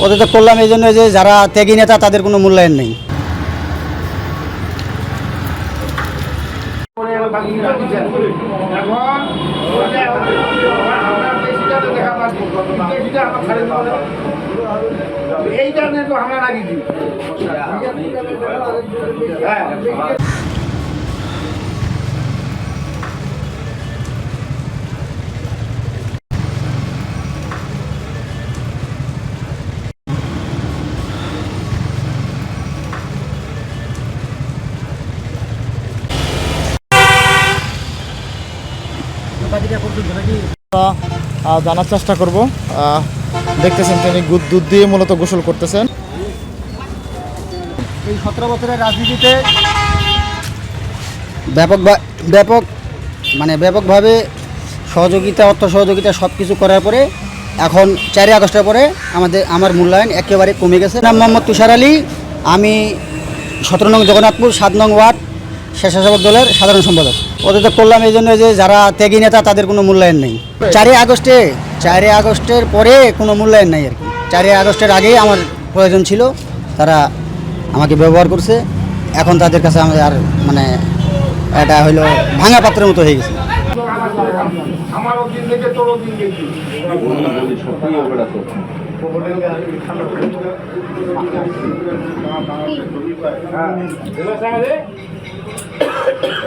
পদত্যাগ করলাম এই জন্য যে যারা ত্যাগী নেতা, তাদের কোনো মূল্যায়ন নেই। এইটা নিয়ে তো আমরা লাগিয়েছি। হ্যাঁ। জানার চেষ্টা করব। দেখতেছেন তিনি গুদ দুধ দিয়ে মূলত গোসল করতেছেন। এই সতেরো বছরের রাজনীতিতে ব্যাপক বা- ব্যাপক মানে ব্যাপকভাবে সহযোগিতা অর্থ সহযোগিতা সব কিছু করার পরে এখন চারই আগস্টের পরে আমাদের আমার মূল্যায়ন একেবারে কমে গেছে। নাম মোহাম্মদ তুষার আলী আমি সতেরো নং জগন্নাথপুর সাত নং ওয়ার্ড স্বেচ্ছাসেবক দলের সাধারণ সম্পাদক। পদত্যাগ করলাম এই জন্য যে যারা ত্যাগী নেতা, তাদের কোনো মূল্যায়ন নেই। চারই আগস্টে, চারই আগস্টের পরে কোনো মূল্যায়ন নেই আর কি। চারই আগস্টের আগেই আমার প্রয়োজন ছিল, তারা আমাকে ব্যবহার করছে। এখন তাদের কাছে আমাদের আর মানে এটা হইল ভাঙা পাত্রের মতো হয়ে গেছে। দিন দিন